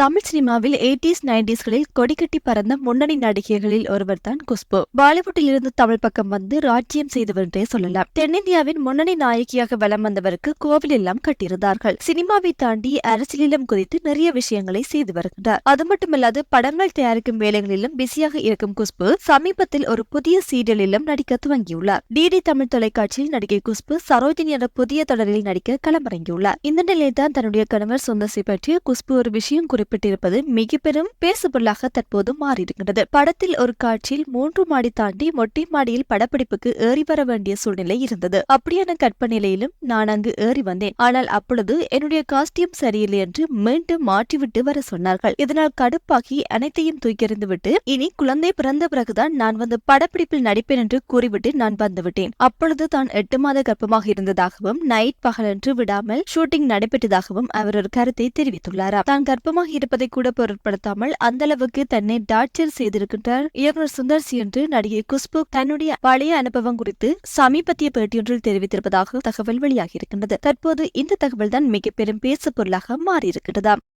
தமிழ் சினிமாவில் எயிட்டிஸ் நைன்டிஸ்களில் கொடிக்கட்டி பறந்த முன்னணி நடிகைகளில் ஒருவர் தான் குஷ்பு. பாலிவுட்டில் இருந்து தமிழ் பக்கம் வந்து ராஜ்யம் செய்தவர் சொல்லலாம். தென்னிந்தியாவின் முன்னணி நாயகியாக வலம் வந்தவருக்கு கோவில் எல்லாம் கட்டியிருந்தார்கள். சினிமாவை தாண்டி அரசியலிலும் குறித்து நிறைய விஷயங்களை செய்து வருகிறார் அது மட்டுமல்லாது படங்கள் தயாரிக்கும் வேலைகளிலும் பிஸியாக இருக்கும் குஷ்பு சமீபத்தில் ஒரு புதிய சீரியலிலும் நடிக்க துவங்கியுள்ளார். டிடி தமிழ் தொலைக்காட்சியில் நடிகை குஷ்பு சரோஜினி என்ற புதிய தொடரில் நடிக்க களமிறங்கியுள்ளார். இந்த நிலையில்தான் தன்னுடைய கணவர் சுந்தர்சி பற்றி குஷ்பு ஒரு விஷயம் குறிப்பிட்டிருப்பது மிக பெரும் பேசுபொருளாக தற்போது மாறியிருக்கிறது படத்தில் ஒரு காட்சியில் மூன்று மாடி தாண்டி மொட்டை மாடியில் படப்பிடிப்புக்கு ஏறி வர வேண்டிய சூழ்நிலை இருந்தது. அப்படியான கற்பநிலையிலும் நான் அங்கு ஏறி வந்தேன். ஆனால் அப்பொழுது என்னுடைய காஸ்டியூம் சரியில்லை என்று மீண்டும் மாற்றிவிட்டு வர சொன்னார்கள். இதனால் கடுப்பாகி அனைத்தையும் தூக்கெறிந்து விட்டு இனி குழந்தை பிறந்த பிறகுதான் நான் வந்து படப்பிடிப்பில் நடிப்பேன் என்று கூறிவிட்டு நான் வந்துவிட்டேன் அப்பொழுது தான் எட்டு மாத கர்ப்பமாக இருந்ததாகவும் நைட் பகலென்று விடாமல் ஷூட்டிங் நடைபெற்றதாகவும் அவர் ஒரு கருத்தை தெரிவித்துள்ளாராம் தான் கர்ப்பமாக இருப்பதை கூட பொருட்படுத்தாமல் அந்த அளவுக்கு தன்னை டார்ச்சர் செய்திருக்கின்றார். இயக்குனர் சுந்தர் சி என்று நடிகை குஷ்பு தன்னுடைய பழைய அனுபவம் குறித்து சமீபத்திய பேட்டியொன்றில் தெரிவித்திருப்பதாக தகவல் வெளியாகியிருக்கின்றது. தற்போது இந்த தகவல் தான் மிக பெரும் பேசு பொருளாக மாறியிருக்கின்றதாம்.